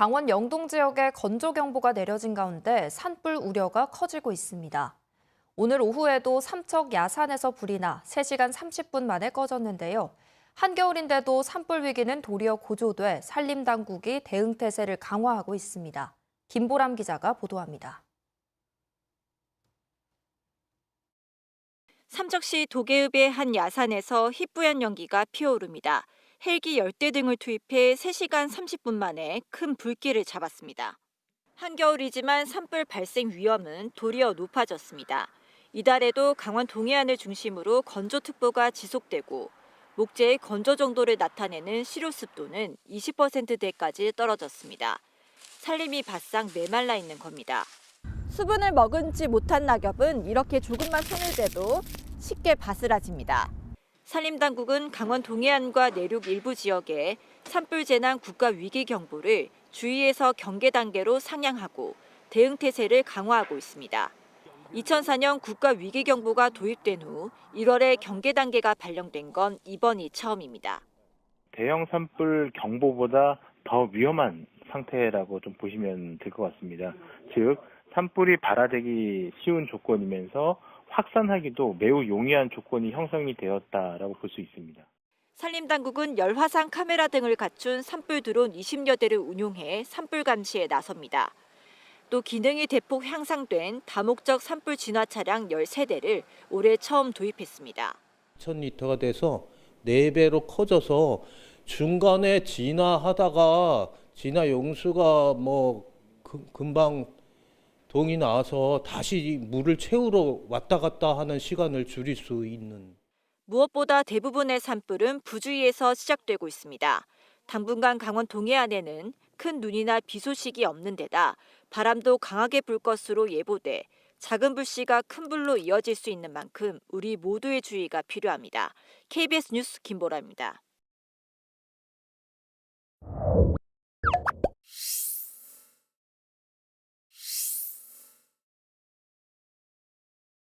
강원 영동 지역에 건조 경보가 내려진 가운데 산불 우려가 커지고 있습니다. 오늘 오후에도 삼척 야산에서 불이 나 3시간 30분 만에 꺼졌는데요. 한겨울인데도 산불 위기는 도리어 고조돼 산림 당국이 대응 태세를 강화하고 있습니다. 김보람 기자가 보도합니다. 삼척시 도계읍의 한 야산에서 희뿌연 연기가 피어오릅니다. 헬기 열대 등을 투입해 3시간 30분 만에 큰 불길을 잡았습니다. 한겨울이지만 산불 발생 위험은 도리어 높아졌습니다. 이달에도 강원 동해안을 중심으로 건조특보가 지속되고 목재의 건조 정도를 나타내는 실효 습도는 20%대까지 떨어졌습니다. 살림이 바싹 메말라 있는 겁니다. 수분을 머금지 못한 낙엽은 이렇게 조금만 손을 대도 쉽게 바스라집니다. 산림당국은 강원 동해안과 내륙 일부 지역에 산불 재난 국가 위기 경보를 주의에서 경계 단계로 상향하고 대응 태세를 강화하고 있습니다. 2004년 국가 위기 경보가 도입된 후 1월에 경계 단계가 발령된 건 이번이 처음입니다. 대형 산불 경보보다 더 위험한 상태라고 좀 보시면 될 것 같습니다. 즉, 산불이 발화되기 쉬운 조건이면서 확산하기도 매우 용이한 조건이 형성이 되었다라고 볼 수 있습니다. 산림당국은 열화상 카메라 등을 갖춘 산불 드론 20여 대를 운용해 산불 감시에 나섭니다. 또 기능이 대폭 향상된 다목적 산불 진화 차량 13대를 올해 처음 도입했습니다. 1000리터가 돼서 4배로 커져서 중간에 진화하다가 진화 용수가 뭐 금- 금방 동이 나와서 다시 물을 채우러 왔다 갔다 하는 시간을 줄일 수 있는 무엇보다 대부분의 산불은 부주의에서 시작되고 있습니다. 당분간 강원 동해안에는 큰 눈이나 비 소식이 없는 데다 바람도 강하게 불 것으로 예보돼 작은 불씨가 큰 불로 이어질 수 있는 만큼 우리 모두의 주의가 필요합니다. KBS 뉴스 김보라입니다.